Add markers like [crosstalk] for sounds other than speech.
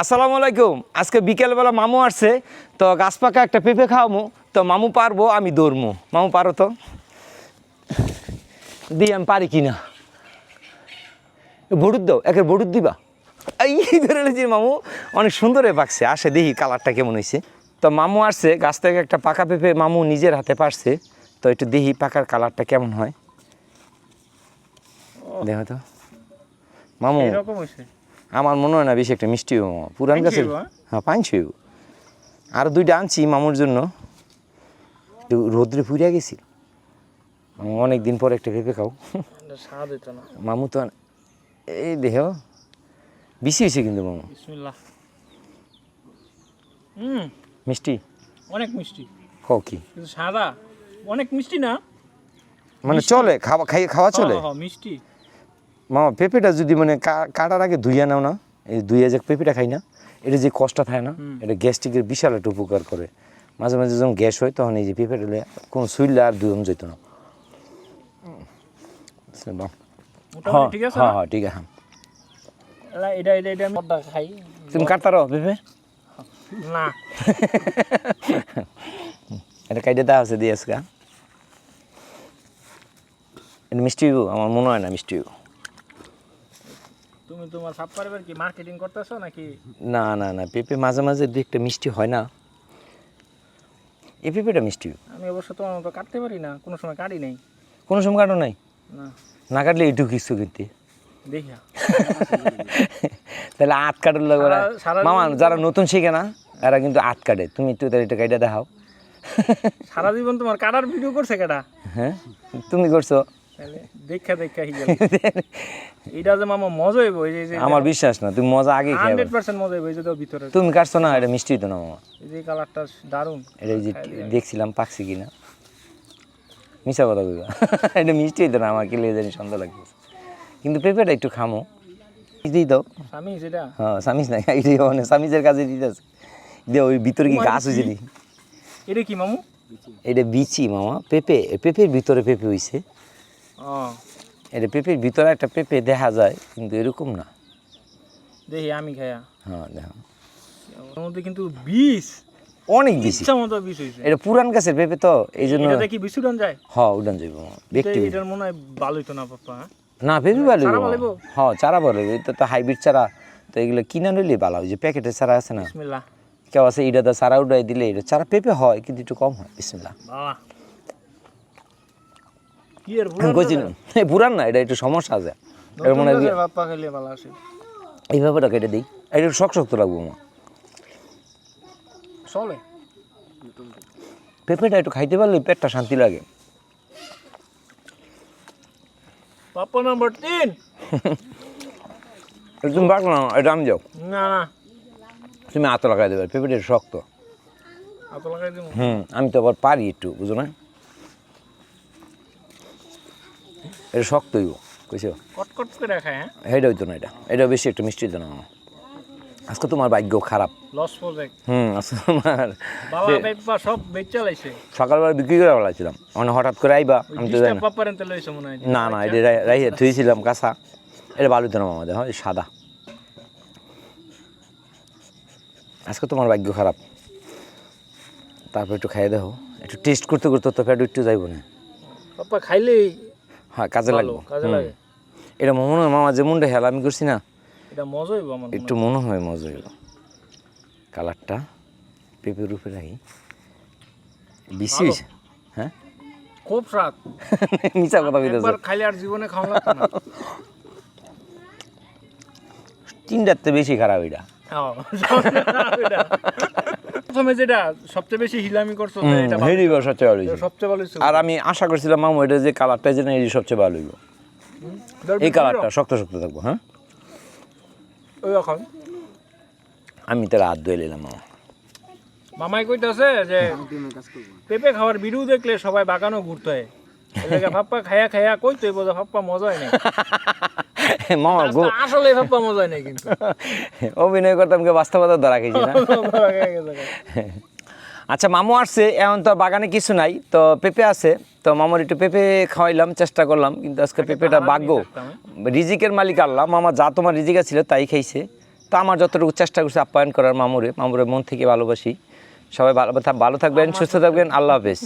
আসসালামু আলাইকুম। আজকে বিকেলবেলা মামু আসছে তো গাছ পাকা একটা পেঁপে খাওয়ামু। তো মামু পারব আমি দৌড়মু। মামু পারো তো? দিই আমি পারি কি না বড়ুদ দাও একের বড়ুদ দিবা। এই ধরে লেছি মামু অনেক সুন্দর পাকছে। আসে দেখি কালারটা কেমন হয়েছে তো মামু আসছে গাছ থেকে একটা পাকা পেঁপে মামু নিজের হাতে পারছে। তো একটু দেখি পাকার কালারটা কেমন হয়। দেখো তো। মামু এরকম হয়েছে আমার মনে হয় না বেশি একটা মিষ্টি মামা পুরান গাছের হ্যাঁ? হ্যাঁ পাঁচ আর দুইটা আনছি মামুর জন্য। একটু রোদ্রে পুড়িয়া গেছিল। অনেক দিন পর একটা পেঁপে খাও। মামু তো এই দেহ বেশি হয়েছে কিন্তু মামু। বিসমিল্লাহ। হুম। মিষ্টি? অনেক মিষ্টি। খাও কি? সাদা। অনেক মিষ্টি না? মানে চলে খাওয়া খাই খাওয়া চলে? হ্যাঁ, হ্যাঁ, মিষ্টি। মামা পেঁপেটা যদি মানে কাটার আগে ধুইয়া নাও না এই ধুইয়া যে পেঁপেটা খাই না এটা যে কষ্ট থাকে না এটা গ্যাস্ট্রিকের বিশাল একটা উপকার করে মাঝে মাঝে যখন গ্যাস হয় তখন এই যে পেঁপেটা কোনো শুইলে আর দুজন যেত না। মোটামুটি হ্যাঁ ঠিক আছে হ্যাঁ? হ্যাঁ ঠিক আছে এলা, এটা এটা এটা পদ্মা খাই তুমি কাটতারো পেঁপে না [laughs] এটা কাইটে দেওয়া আছে দিয়ে আজকে এটা মিষ্টি? আমার মনে হয় না মিষ্টি। তুমি তোমার পারিবার কি মার্কেটিং করতেছো নাকি? না না না পেঁপে মাঝে মাঝে দু একটা মিষ্টি হয় না। এই পেঁপেটা মিষ্টি। আমি অবশ্য তোমার মতো কাটতে পারি না কোনো সময় কাটি নাই। কোনো সময় কাটো নাই? না। না কাটলে এইটুকু কিছু কিনতে। দেখিয়া। [laughs] তাহলে কাটার সারা- সারা মামা যারা নতুন শিখে না এরা কিন্তু আট কাটে। তুমি একটু তাহলে এটা কাইটা দেখাও। সারা জীবন তোমার কাটার ভিডিও করছে কাটা হ্যাঁ? তুমি করছ? দেখা দেখা এটা যে মামা মজা হইব এই যে- আমার বিশ্বাস না তুমি মজা আগে মজা হইব এই যে ভিতরে। তুমি কাটছো না এটা মিষ্টি হতো না মামা। এই যে কালারটা এটা যে দেখছিলাম পাকছে কিনা। মিশা কথা কইবা। এটা মিষ্টি না আমার কি লেগে জানি সন্দেহ লাগতেছে কিন্তু পেঁপেটা একটু খামো। দিই দাও আমি সেটা হ্যাঁ এটাই মানে কাছে দিতেছে। দিয়ে ওই ভিতরে কি গাছ হয়েছে এটা কি মামু? এটা বিচি মামা পেঁপে পেঁপের ভিতরে পেঁপে হইছে। এটা পেঁপের ভিতরে একটা পেঁপে দেখা যায় কিন্তু এরকম না। দেখি আমি খাইয়া হ্যাঁ দেখো। মধ্যে কিন্তু বিষ। অনেক বেশি ইচ্ছা মতো বিষ হয়েছে এটা পুরান গাছের পেঁপে তো এই জন্য এটাতে কি বিষ উড়ান যায়? হ্যাঁ উডান যাইব ব্যক্তি এটার মনে হয় ভালো হইতো না পাপা? না পেঁপে। ভালো হইবো? হ্যাঁ চারা ভালো হইবো। এটা তো হাইব্রিড চারা। তো এগুলো কিনা নিলে ভালো হয়। যে প্যাকেটের চারা আছে না। বিসমিল্লাহ। কেউ আছে এটা তো চারা উডাই দিলে এটা চারা পেঁপে হয় কিন্তু একটু কম হয়। বিসমিল্লাহ। বাবা কি এর আমি কইছিলাম এই পুরান না। এটা একটু সমস্যা আছে। মনে এই ব্যাপারটা কেটে দিই। এটা একটু শক্ত শক্ত লাগবো চলে। পেঁপেটা একটু খাইতে পারলে পেটটা শান্তি লাগে। পাপ্পা নাম্বার তিন। তুমি পারো না এটা আমি যাও। না না। তুমি হাতে লাগাই দেবে পেঁপেটা শক্ত। এত লাগাই দিব হুম আমি তো আবার পারি একটু বুঝো না? এটা শক্ত হইব কইছো কটকট করে খায় হ্যাঁ? এটা হইতো না এটা। এটা বেশি একটু মিষ্টি হইতো না। আজকে তোমার ভাগ্য খারাপ। লস প্রজেক্ট হুম আজকে তোমার বাবা সব বেচে লাইছে। সকালবেলা বিক্রি করে ফেলাছিলাম মানে হঠাৎ করে আইবা আমি তো জানি না। হয় না এটা রাইয়ে থুইছিলাম কাঁচা। এটা ভালো আমাদের হয় সাদা। আজকে তোমার ভাগ্য খারাপ। তারপর একটু খাইয়ে দেখো। একটু টেস্ট করতে করতে তো পেট একটু যাইব না। পাপ্পা খাইলেই হ্যাঁ কাজে লাগবে। কাজে লাগে। এটা মনে হয় মামা যেমনটা হেলা আমি করছি না। এটা মজা হইব আমার একটু মনে হয় মজা হইল। কালারটা পেঁপের উপরে রাখি। বেশি হয়েছে? হ্যাঁ? খুব স্বাদ। [laughs] মিশা কথা কইতেছে। একবার খাইলে আর জীবনে খাওয়া লাগতো না। তিনটার তো বেশি খারাপ এটা। হ্যাঁ, [laughs] এটা। [laughs] প্রথমে যেটা সবচেয়ে বেশি হিলামি করছ এটা হেরি সবচেয়ে ভালো সবচেয়ে ভালো আর আমি আশা করছিলাম মামু এটা যে কালারটা যেন এই সবচেয়ে ভালো হইব। এই কালারটা শক্ত শক্ত থাকব হ্যাঁ? আমি তার হাত ধুয়ে নিলাম মামা। মামাই কইতাছে যে পেঁপে খাওয়ার ভিডিও দেখলে সবাই বাগানও ঘুরতে হয়। [laughs] ফাপ্পা খায়া খায়া কইতে বোঝা ফাপ্পা মজা হয় না [laughs] মামা গো। আসলে ফাপ্পা মজা হয় না কিন্তু। [laughs] অভিনয় করতাম কে বাস্তবতা ধরা না? [laughs] আচ্ছা মামু আসছে এখন তো বাগানে কিছু নাই। তো পেঁপে আছে। তো মামার একটু পেঁপে খাওয়াইলাম চেষ্টা করলাম কিন্তু আজকে পেঁপেটা হারামি বাগ্য রিজিকের মালিক আল্লাহ মামা যা তোমার রিজিকা ছিল তাই খাইছে। তো আমার যতটুকু চেষ্টা করছি আপ্যায়ন করার মামুরে মামুরে মন থেকে ভালোবাসি। সবাই ভালো ভালো থাকবেন সুস্থ থাকবেন আল্লাহ হাফেজ।